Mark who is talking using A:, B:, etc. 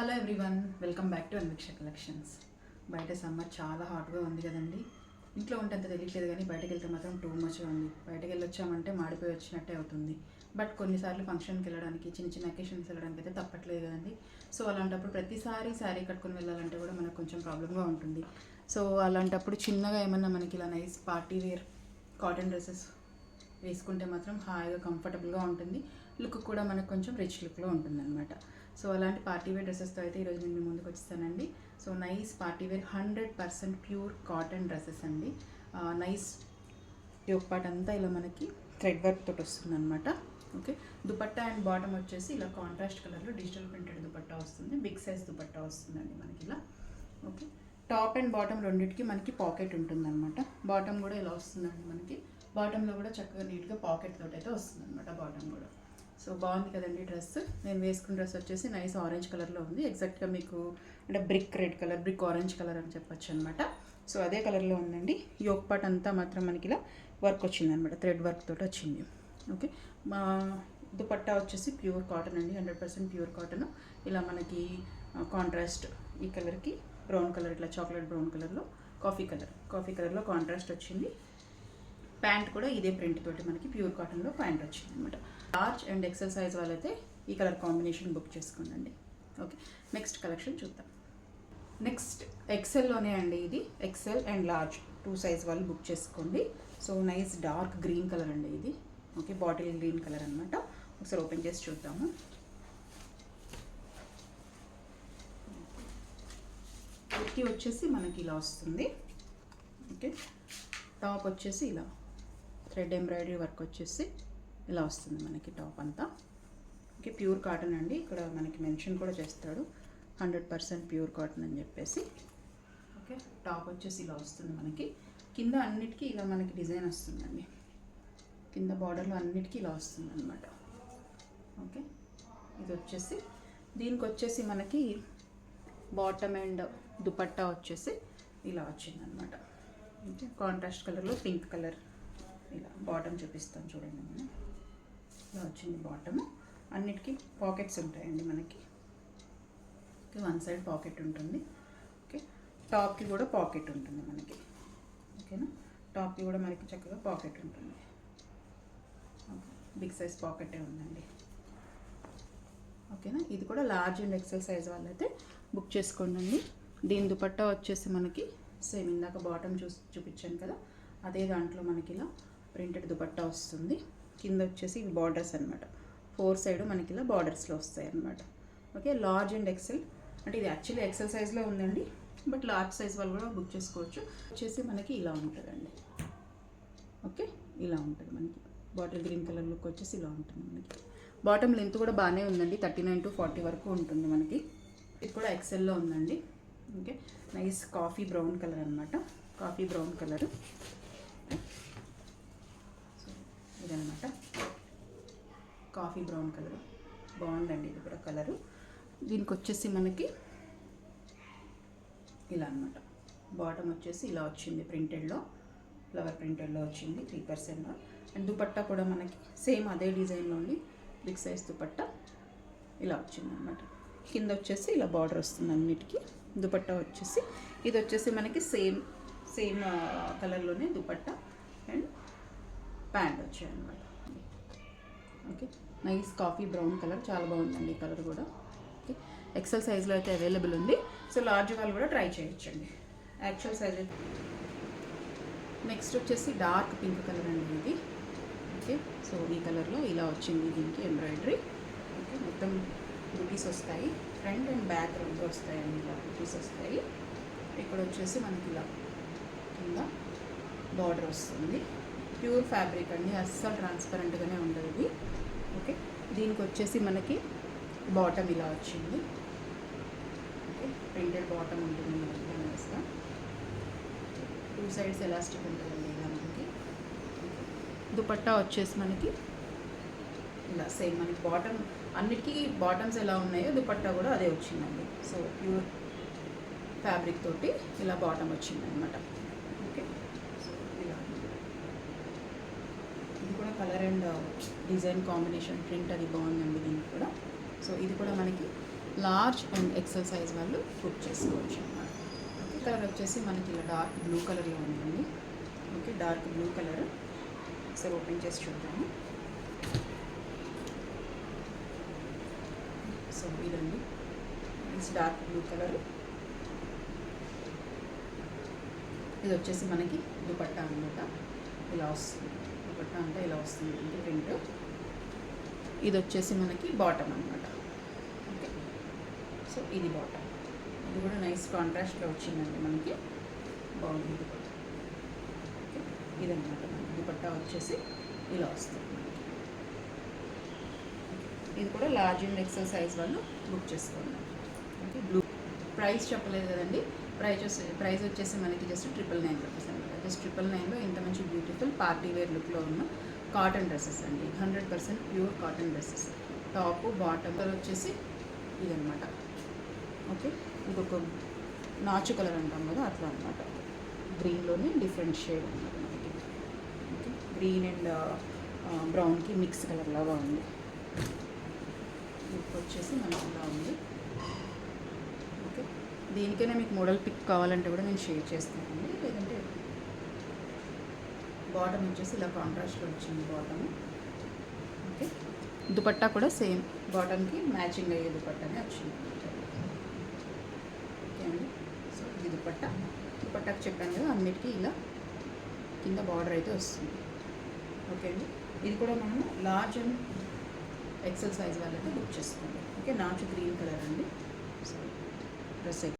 A: Hello everyone welcome back to Anviksha collections బయట summer చాలా హాట్గా ఉంది కదండి. ఇంట్లో ఉంటే అంత తెలియట్లేదు కానీ బయటకు వెళ్తే మాత్రం టూ మచ్గా ఉంది. బయటకు వెళ్ళొచ్చామంటే మాడిపోయి వచ్చినట్టే అవుతుంది. బట్ కొన్నిసార్లు ఫంక్షన్కి వెళ్ళడానికి చిన్న చిన్న అకేషన్స్ వెళ్ళడానికి అయితే తప్పట్లేదు కదండి. సో అలాంటప్పుడు ప్రతిసారి శారీ కట్టుకొని వెళ్ళాలంటే కూడా మనకు కొంచెం ప్రాబ్లమ్గా ఉంటుంది. సో అలాంటప్పుడు చిన్నగా ఏమన్నా మనకి ఇలా nice party wear cotton dresses వేసుకుంటే మాత్రం హాయిగా కంఫర్టబుల్గా ఉంటుంది. లుక్ కూడా మనకు కొంచెం రిచ్ లుక్లో ఉంటుంది అనమాట సో అలాంటి పార్టీ వేర్ డ్రెస్సెస్తో అయితే ఈరోజు నేను మీ ముందుకు వచ్చేస్తానండి so nice party wear hundred percent pure cotton dresses అండి. నైస్ యోగ్ పార్ట్ అంతా ఇలా మనకి థ్రెడ్ వర్క్ తోటి వస్తుంది అనమాట ఓకే? దుపట్టా అండ్ బాటమ్ వచ్చేసి ఇలా కాంట్రాస్ట్ కలర్లో డిజిటల్ ప్రింటెడ్ దుపట్టా వస్తుంది. బిగ్ సైజ్ దుపట్టా వస్తుందండి మనకి ఇలా. ఓకే? టాప్ అండ్ బాటమ్ రెండింటికి మనకి పాకెట్ ఉంటుందన్నమాట. బాటమ్ కూడా ఇలా వస్తుందండి మనకి. బాటంలో కూడా చక్కగా నీట్గా పాకెట్ తోటి అయితే వస్తుందన్నమాట బాటమ్ కూడా. సో బాగుంది కదండి డ్రెస్. నేను వేసుకున్న డ్రెస్ వచ్చేసి నైస్ ఆరెంజ్ కలర్లో ఉంది. ఎగ్జాక్ట్గా మీకు అంటే brick red colour brick orange colour అని చెప్పొచ్చు అనమాట సో అదే కలర్లో ఉందండి. యోగ్ పాట్ అంతా మాత్రం మనకి ఇలా వర్క్ వచ్చింది అనమాట థ్రెడ్ వర్క్ తోటి వచ్చింది. ఓకే. మా దుపట్టా వచ్చేసి ప్యూర్ కాటన్ అండి. Hundred percent pure cotton. ఇలా మనకి కాంట్రాస్ట్ ఈ కలర్కి బ్రౌన్ కలర్ ఇట్లా చాక్లెట్ బ్రౌన్ కలర్లో కాఫీ కలర్. కాఫీ కలర్లో కాంట్రాస్ట్ వచ్చింది. ప్యాంట్ కూడా ఇదే ప్రింట్ తోటి మనకి ప్యూర్ కాటన్లో ప్యాంట్ వచ్చింది అనమాట లార్జ్ అండ్ ఎక్సెల్ సైజ్ వాళ్ళైతే ఈ కలర్ కాంబినేషన్ బుక్ చేసుకోండి ఓకే నెక్స్ట్ కలెక్షన్ చూద్దాం. నెక్స్ట్ ఎక్సెల్లోనే అండి ఇది. XL and large too size వాళ్ళు బుక్ చేసుకోండి. So nice dark green colour అండి ఇది. ఓకే బాటిల్ గ్రీన్ కలర్ అనమాట ఒకసారి ఓపెన్ చేసి చూద్దాము. కుర్తీ వచ్చేసి మనకి ఇలా వస్తుంది. ఓకే టాప్ వచ్చేసి ఇలా. థ్రెడ్ ఎంబ్రాయిడరీ వర్క్ వచ్చేసి. ఇలా వస్తుంది మనకి టాప్ అంతా. ఓకే ప్యూర్ కాటన్ అండి. ఇక్కడ మనకి మెన్షన్ కూడా చేస్తాడు. హండ్రెడ్ పర్సెంట్ ప్యూర్ కాటన్ అని చెప్పేసి. ఓకే టాప్ వచ్చేసి ఇలా వస్తుంది మనకి. కింద అన్నిటికీ ఇలా మనకి డిజైన్ వస్తుందండి. కింద బార్డర్లో అన్నిటికీ ఇలా వస్తుంది అనమాట ఓకే ఇది వచ్చేసి. దీనికి వచ్చేసి మనకి బాటమ్ అండ్ దుపట్టా వచ్చేసి ఇలా వచ్చిందనమాట ఓకే కాంట్రాస్ట్ కలర్లో పింక్ కలర్ ఇలా బాటమ్ చూపిస్తాను చూడండి మనం. ఇలా వచ్చింది బాటమ్ అన్నిటికీ పాకెట్స్ ఉంటాయండి మనకి. వన్ సైడ్ పాకెట్ ఉంటుంది. ఓకే టాప్కి కూడా పాకెట్ ఉంటుంది మనకి. ఓకేనా? టాప్కి కూడా మనకి చక్కగా పాకెట్ ఉంటుంది. ఓకే బిగ్ సైజ్ పాకెటే ఉందండి. ఓకేనా? ఇది కూడా లార్జ్ అండ్ ఎక్సెల్ సైజ్ వాళ్ళైతే బుక్ చేసుకోండి దీని దుపట్టా వచ్చేసి మనకి సేమ్ ఇందాక బాటమ్ చూ చూపించాను కదా. అదే దాంట్లో మనకి ఇలా ప్రింటెడ్ దుపట్టా వస్తుంది. కింద వచ్చేసి ఇవి బార్డర్స్ అనమాట ఫోర్ సైడ్ మనకి ఇలా బార్డర్స్లో వస్తాయి అనమాట ఓకే లార్జ్ అండ్ ఎక్సెల్ అంటే ఇది యాక్చువల్లీ ఎక్సెల్ సైజ్లో ఉందండి బట్ లార్జ్ సైజ్ వాళ్ళు కూడా బుక్ చేసుకోవచ్చు. వచ్చేసి మనకి ఇలా ఉంటుందండి. ఓకే ఇలా ఉంటుంది మనకి. బాటిల్ గ్రీన్ కలర్ లుక్ వచ్చేసి ఇలా ఉంటుంది మనకి. బాటమ్ లెంత్ కూడా బాగానే ఉందండి థర్టీ నైన్ టు ఫార్టీ వరకు ఉంటుంది మనకి. ఇది కూడా ఎక్సెల్లో ఉందండి. Okay nice coffee brown colour అనమాట కాఫీ బ్రౌన్ కలర్ ఇదనమాట కాఫీ బ్రౌన్ కలర్. బాగుందండి ఇది కూడా కలరు. దీనికి వచ్చేసి మనకి ఇలా అనమాట బాటమ్ వచ్చేసి ఇలా వచ్చింది ప్రింటెడ్లో. ఫ్లవర్ ప్రింటెడ్లో వచ్చింది త్రీ పర్సెంట్ అండ్ దుపట్టా కూడా మనకి సేమ్ అదే డిజైన్లో ఉండి బిగ్ సైజ్ దుపట్టా ఇలా వచ్చింది అనమాట కింద వచ్చేసి ఇలా బార్డర్ వస్తుంది అన్నిటికీ. దుపట్టా వచ్చేసి ఇది వచ్చేసి మనకి సేమ్ సేమ్ కలర్లోనే దుపట్టా అండ్ ప్యాంట్ వచ్చాయి అనమాట okay nice coffee brown colour చాలా బాగుందండి ఈ కలర్ కూడా. ఓకే ఎక్సెల్ సైజ్లో అయితే అవైలబుల్ ఉంది. సో లార్జ్ వాళ్ళు కూడా ట్రై చేయొచ్చండి. యాక్చువల్ సైజ్ నెక్స్ట్ వచ్చేసి డార్క్ పింక్ కలర్ అండి ఇది. ఓకే సో ఈ కలర్లో ఇలా వచ్చింది దీనికి ఎంబ్రాయిడరీ ఓకే మొత్తం బుటీస్ వస్తాయి. ఫ్రంట్ అండ్ బ్యాక్ రెండు వస్తాయండి. ఇలా బుటీస్ వస్తాయి. ఇక్కడ వచ్చేసి మనకి ఇలా కింద బార్డర్ వస్తుంది. ప్యూర్ ఫ్యాబ్రిక్ అండి. అస్సలు ట్రాన్స్పరెంట్గానే ఉండదు ఇది. ఓకే? దీనికి వచ్చేసి మనకి బాటమ్ ఇలా వచ్చింది. ఓకే? ప్రింటెడ్ బాటమ్ ఉంటుంది మనకి టూ సైడ్స్ ఎలాస్టిక్ ఉంటుందండి ఇలా మనకి. దుపట్టా వచ్చేసి మనకి ఇలా సేమ్ మనకి బాటమ్ అన్నిటికీ బాటమ్స్ ఎలా ఉన్నాయో దుపట్టా కూడా అదే వచ్చిందండి. సో ప్యూర్ ఫ్యాబ్రిక్ తోటి ఇలా బాటమ్ వచ్చిందనమాట అనమాట ఓకే సో ఇలా ఇది కూడా colour and uh, design combination print అది బాగుందండి దీనికి కూడా. సో ఇది కూడా మనకి లార్జ్ అండ్ ఎక్సెల్ సైజ్ వాళ్ళు బుక్ చేసుకోవచ్చు అన్నమాట. ఓకే కలర్ వచ్చేసి మనకి ఇలా డార్క్ బ్లూ కలర్లో ఉందండి. Okay dark blue colour. ఒకసారి ఓపెన్ చేసి చూద్దాము. సో ఇదండి. It's dark blue colour. ఇది వచ్చేసి మనకి దుపట్టా అనమాట ఇలా వస్తుంది. దుపట్టా అంతా ఇలా వస్తుంది ఇది ప్రింట్. ఇది వచ్చేసి మనకి బాటమ్ అనమాట ఓకే? సో ఇది బాటమ్ ఇది కూడా నైస్ కాంట్రాస్ట్లో వచ్చిందండి మనకి. బాగుంది దుపట్టా ఓకే? మనకి. దుపట్టా వచ్చేసి ఇలా వస్తుంది ఇది కూడా లార్జ్ అండ్ ఎక్సెల్ సైజ్ వాళ్ళు బుక్ చేసుకోండి. ఓకే? బ్లూ ప్రైస్ చెప్పలేదు కదండి. ప్రైస్ వచ్చే ప్రైస్ వచ్చేసి మనకి just triple nine rupees rupees triple నైన్లో ఇంత మంచి బ్యూటిఫుల్ పార్టీ వేర్ లుక్లో ఉన్న కాటన్ డ్రెస్సెస్ అండి. Hundred percent pure cotton dresses top bottom colour వచ్చేసి ఇదనమాట ఓకే ఇంకొక నాచు కలర్ అంటాం కదా అట్లా అనమాట గ్రీన్లోనే డిఫరెంట్ షేడ్ అనమాట మనకి. ఓకే గ్రీన్ అండ్ బ్రౌన్కి మిక్స్ కలర్ లాగా ఉంది. లుక్ వచ్చేసి మనకి ఇలా ఉంది. ఓకే దీనికైనా మీకు మోడల్ పిక్ కావాలంటే కూడా నేను షేర్ చేస్తానండి. బాటమ్ వచ్చేసి ఇలా కాంట్రాస్ట్లో వచ్చింది బాటమ్. ఓకే. దుపట్టా కూడా సేమ్. బాటమ్కి మ్యాచింగ్ అయ్యే దుపట్టానే వచ్చింది. ఓకే అండి. సో ఇది దుపట్టా. దుపట్టాకి చెప్పాను కదా అన్నిటికీ ఇలా కింద బార్డర్ అయితే వస్తుంది. ఓకే అండి. ఇది కూడా మనము లార్జ్ అండ్ ఎక్సెల్ సైజ్ వాళ్ళైతే బుక్ చేసుకోండి ఓకే నాచు గ్రీన్ కలర్ అండి. So dress